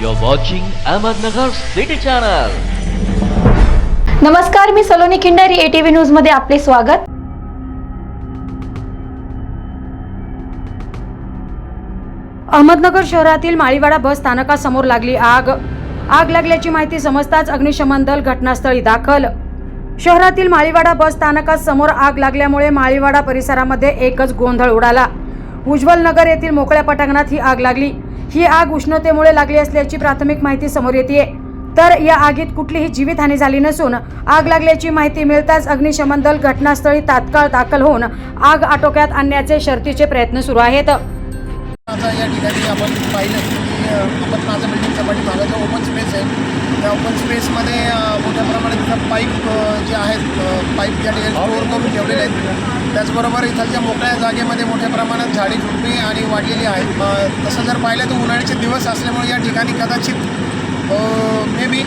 You're watching Ahmednagar City Channel. नमस्कार मी Saloni Khindari ATV न्यूजमध्ये आपले स्वागत. अहमदनगर शहरातील माळीवाडा बस स्थानकासमोर लागली आग. आग लागल्याची माहिती समजताच अग्निशमन दल घटनास्थळी दाखल. शहरातील माळीवाडा बस स्थानकासमोर आग लागल्यामुळे माळीवाडा परिसरामध्ये एकच गोंधळ उडाला. उज्ज्वल नगर येथील मोकळ्या पटांगणात ही आग लागली. ही आग उष्णतेमुळे लागली असल्याची प्राथमिक माहिती समोर येते तर या आगीत कुठलीही जीवितहानी झाली नसून आग लागल्याची माहिती मिळताच अग्निशमन दल घटनास्थळी तात्काळ दाखल होऊन आग आटोक्यात आणण्याचे शर्तीचे प्रयत्न सुरू आहेत. आता या ठिकाणी आपण पाहिलं की आपण माझं बिल्डिंगचा पाठीमागं जो ओपन त्या ओपन स्पेसमध्ये मोठ्या प्रमाणात इथं पाईप जे आहेत पाईप या ठिकाणी स्टोअर करून ठेवलेले आहेत. त्याचबरोबर इथलच्या मोकळ्या जागेमध्ये मोठ्या प्रमाणात झाडी झुडपी आणि वाढलेली आहेत. तसं जर पाहिलं तर उन्हाळ्याचे दिवस असल्यामुळे या ठिकाणी कदाचित मे बी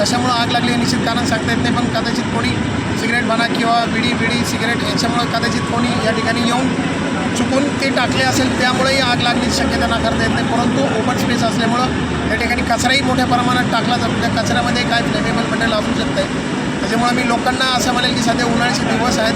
कशामुळं आग लागली हे निश्चित कारण सांगता येत नाही पण कदाचित कोणी सिगरेट म्हणा किंवा बिडी बिडी सिगरेट याच्यामुळं कदाचित कोणी या ठिकाणी येऊन चुकून ते टाकले असेल त्यामुळेही आग लागण्याची शक्यता नाकारता येत नाही. परंतु ओपन स्पेस असल्यामुळं या ठिकाणी कचराही मोठ्या प्रमाणात टाकला जातो. त्या कचऱ्यामध्ये काय फ्लेमेबल मटेरियल असू शकतं आहे त्याच्यामुळे मी लोकांना असं म्हणेल की सध्या उन्हाळ्याचे दिवस आहेत.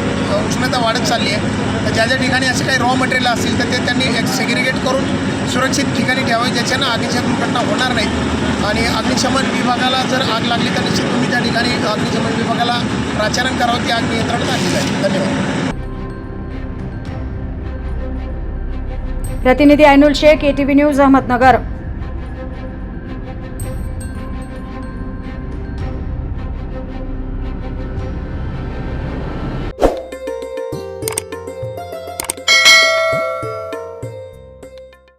उष्णता वाढत चालली आहे. तर ज्या ज्या ठिकाणी असे काही रॉ मटेरियल असतील तर ते त्यांनी एक सेग्रिगेट करून सुरक्षित ठिकाणी ठेवावे. ज्याच्यानं आगीच्या दुर्घटना होणार नाहीत आणि अग्निशमन विभागाला जर आग लागली तर निश्चित तुम्ही त्या ठिकाणी अग्निशमन विभागाला प्राचारण करावं. ती आग नियंत्रणात आणली जाईल. धन्यवाद. प्रतिनिधी ऐनुल शेख एटीव्ही न्यूज अहमदनगर.